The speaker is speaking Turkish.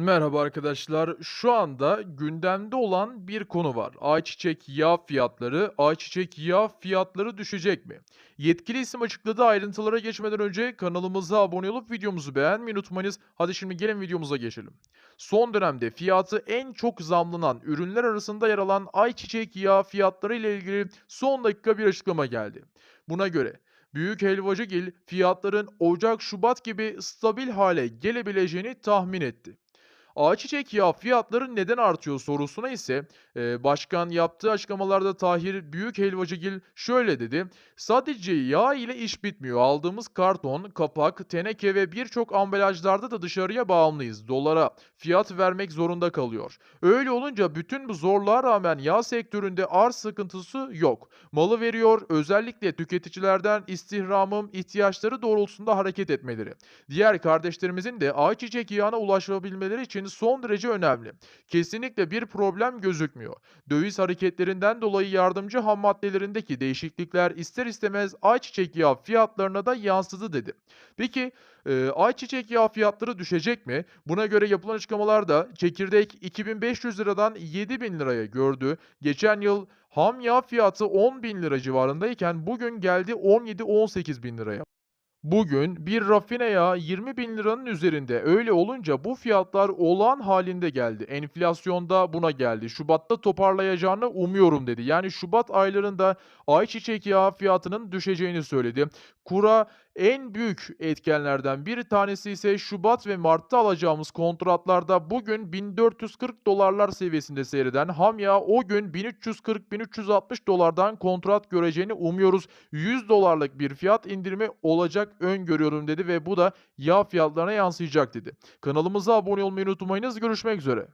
Merhaba arkadaşlar. Şu anda gündemde olan bir konu var. Ayçiçek yağı fiyatları, ayçiçek yağı fiyatları düşecek mi? Yetkili isim açıkladı. Ayrıntılara geçmeden önce kanalımıza abone olup videomuzu beğenmeyi unutmayınız. Hadi şimdi gelin videomuza geçelim. Son dönemde fiyatı en çok zamlanan ürünler arasında yer alan ayçiçek yağı fiyatları ile ilgili son dakika bir açıklama geldi. Buna göre Büyük Helvacıgil fiyatların Ocak-Şubat gibi stabil hale gelebileceğini tahmin etti. Ayçiçek yağı fiyatları neden artıyor sorusuna ise e, başkan yaptığı açıklamalarda Tahir Büyük Helvacıgil şöyle dedi. Sadece yağ ile iş bitmiyor. Aldığımız karton, kapak, teneke ve birçok ambalajlarda da dışarıya bağımlıyız. Dolara fiyat vermek zorunda kalıyor. Öyle olunca bütün bu zorluğa rağmen yağ sektöründe arz sıkıntısı yok. Malı veriyor, özellikle tüketicilerden istihdamım ihtiyaçları doğrultusunda hareket etmeleri. Diğer kardeşlerimizin de ayçiçek yağına ulaşabilmeleri için son derece önemli. Kesinlikle bir problem gözükmüyor. Döviz hareketlerinden dolayı yardımcı ham maddelerindeki değişiklikler ister istemez ayçiçek yağı fiyatlarına da yansıdı dedi. Peki e, ayçiçek yağı fiyatları düşecek mi? Buna göre yapılan açıklamalarda çekirdek 2500 liradan 7000 liraya gördü. Geçen yıl ham yağ fiyatı 10 bin lira civarındayken bugün geldi 17-18 bin liraya. Bugün bir rafine yağı 20 bin liranın üzerinde. Öyle olunca bu fiyatlar olağan halinde geldi. Enflasyon da buna geldi. Şubat'ta toparlayacağını umuyorum dedi. Yani Şubat aylarında ayçiçek yağı fiyatının düşeceğini söyledi. Kura en büyük etkenlerden bir tanesi ise Şubat ve Mart'ta alacağımız kontratlarda bugün 1440 dolarlar seviyesinde seyreden ham yağ o gün 1340-1360 dolardan kontrat göreceğini umuyoruz. 100 dolarlık bir fiyat indirimi olacak öngörüyorum dedi ve bu da yağ fiyatlarına yansıyacak dedi. Kanalımıza abone olmayı unutmayınız. Görüşmek üzere.